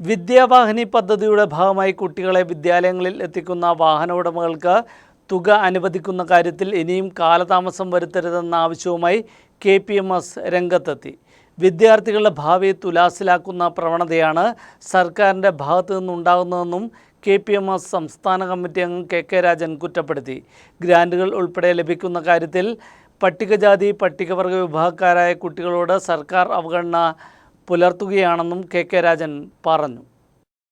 വിദ്യാവാഹിനി പദ്ധതിയുടെ ഭാഗമായി കുട്ടികളെ വിദ്യാലയങ്ങളിൽ എത്തിക്കുന്ന വാഹന ഉടമകൾക്ക് തുക അനുവദിക്കുന്ന കാര്യത്തിൽ ഇനിയും കാലതാമസം വരുത്തരുതെന്ന ആവശ്യവുമായി കെ പി എം എസ് രംഗത്തെത്തി. വിദ്യാർത്ഥികളുടെ ഭാവി തുലാസിലാക്കുന്ന പ്രവണതയാണ് സർക്കാരിന്റെ ഭാഗത്തു നിന്നുണ്ടാകുന്നതെന്നും കെ പി എം എസ് സംസ്ഥാന കമ്മിറ്റി അംഗം കെ കെ രാജൻ കുറ്റപ്പെടുത്തി. ഗ്രാന്റുകൾ ഉൾപ്പെടെ ലഭിക്കുന്ന കാര്യത്തിൽ പട്ടികജാതി പട്ടികവർഗ വിഭാഗക്കാരായ കുട്ടികളോട് സർക്കാർ അവഗണന പുലർത്തുകയാണെന്നും കെ കെ രാജൻ പറഞ്ഞു.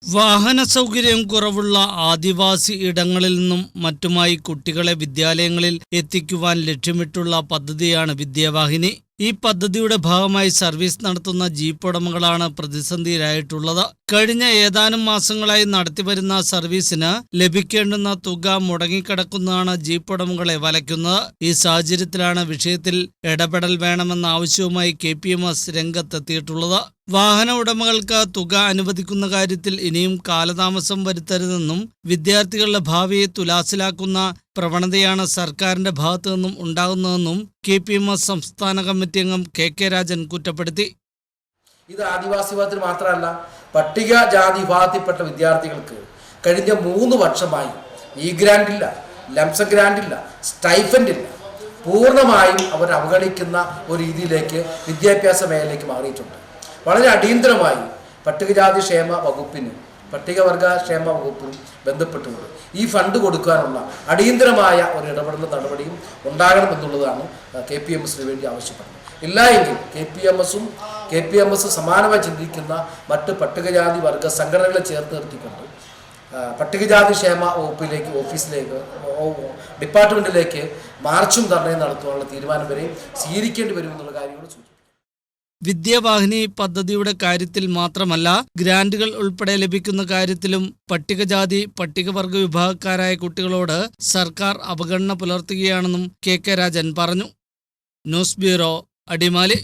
വാഹന സൗകര്യം കുറവുള്ള ആദിവാസി ഇടങ്ങളിൽ നിന്നും മറ്റുമായി കുട്ടികളെ വിദ്യാലയങ്ങളിൽ എത്തിക്കുവാൻ ലക്ഷ്യമിട്ടുള്ള പദ്ധതിയാണ് വിദ്യാവാഹിനി. ഈ പദ്ധതിയുടെ ഭാഗമായി സർവീസ് നടത്തുന്ന ജീപ്പ് ഉടമകളാണ് പ്രതിസന്ധിയിലായിട്ടുള്ളത്. കഴിഞ്ഞ ഏതാനും മാസങ്ങളായി നടത്തിവരുന്ന സർവീസിന് ലഭിക്കേണ്ടുന്ന തുക മുടങ്ങിക്കിടക്കുന്നതാണ് ജീപ്പ് ഉടമകളെ വലയ്ക്കുന്നത്. ഈ സാഹചര്യത്തിലാണ് വിഷയത്തിൽ ഇടപെടൽ വേണമെന്ന ആവശ്യവുമായി കെ പി എം എസ് രംഗത്തെത്തിയിട്ടുള്ളത്. വാഹന ഉടമകൾക്ക് തുക അനുവദിക്കുന്ന കാര്യത്തിൽ ഇനിയും കാലതാമസം വരുത്തരുതെന്നും വിദ്യാർത്ഥികളുടെ ഭാവിയെ തുലാസിലാക്കുന്ന പ്രവണതയാണ് സർക്കാരിന്റെ ഭാഗത്തു നിന്നും ഉണ്ടാകുന്നതെന്നും കെ പി എം എസ് സംസ്ഥാന കമ്മിറ്റി അംഗം കെ കെ രാജൻ കുറ്റപ്പെടുത്തി. ഇത് ആദിവാസി വിഭാഗത്തിൽ മാത്രമല്ല പട്ടികജാതി വിഭാഗത്തിൽപ്പെട്ട വിദ്യാർത്ഥികൾക്ക് കഴിഞ്ഞ മൂന്ന് വർഷമായി ഈ ഗ്രാൻഡില്ല ലംസം ഗ്രാൻഡില്ല സ്റ്റൈഫൻഡില്ല പൂർണമായും അവർ അവഗണിക്കുന്ന ഒരു രീതിയിലേക്ക് വിദ്യാഭ്യാസ മേഖലയിലേക്ക് മാറിയിട്ടുണ്ട്. വളരെ അടിയന്തരമായി പട്ടികജാതി ക്ഷേമ വകുപ്പിന് പട്ടികവർഗ ക്ഷേമ വകുപ്പും ബന്ധപ്പെട്ടുകൊണ്ട് ഈ ഫണ്ട് കൊടുക്കാനുള്ള അടിയന്തരമായ ഒരു ഇടപെടൽ നടപടിയും ഉണ്ടാകണമെന്നുള്ളതാണ് കെ പി എം എസിന് വേണ്ടി ആവശ്യപ്പെടുന്നത്. ഇല്ല എങ്കിൽ കെ പി എം എസും കെ പി എം എസ് സമാനമായി ചിന്തിക്കുന്ന മറ്റ് പട്ടികജാതി വർഗ സംഘടനകളെ ചേർത്ത് നിർത്തിക്കൊണ്ട് പട്ടികജാതി ക്ഷേമ വകുപ്പിലേക്ക് ഓഫീസിലേക്ക് ഡിപ്പാർട്ട്മെന്റിലേക്ക് മാർച്ചും ധർണയും നടത്തുവാനുള്ള തീരുമാനം വരെ സ്വീകരിക്കേണ്ടി വരുമെന്നുള്ള കാര്യങ്ങൾ സൂചിപ്പിച്ചു വിദ്യാവാഹിനി പദ്ധതിയുടെ കാര്യത്തിൽ മാത്രമല്ല ഗ്രാന്റുകൾ ഉൾപ്പെടെ ലഭിക്കുന്ന കാര്യത്തിലും പട്ടികജാതി പട്ടികവർഗ വിഭാഗക്കാരായ കുട്ടികളോട് സർക്കാർ അവഗണന പുലർത്തുകയാണെന്നും കെ കെ രാജൻ പറഞ്ഞു. News bureau Adimali.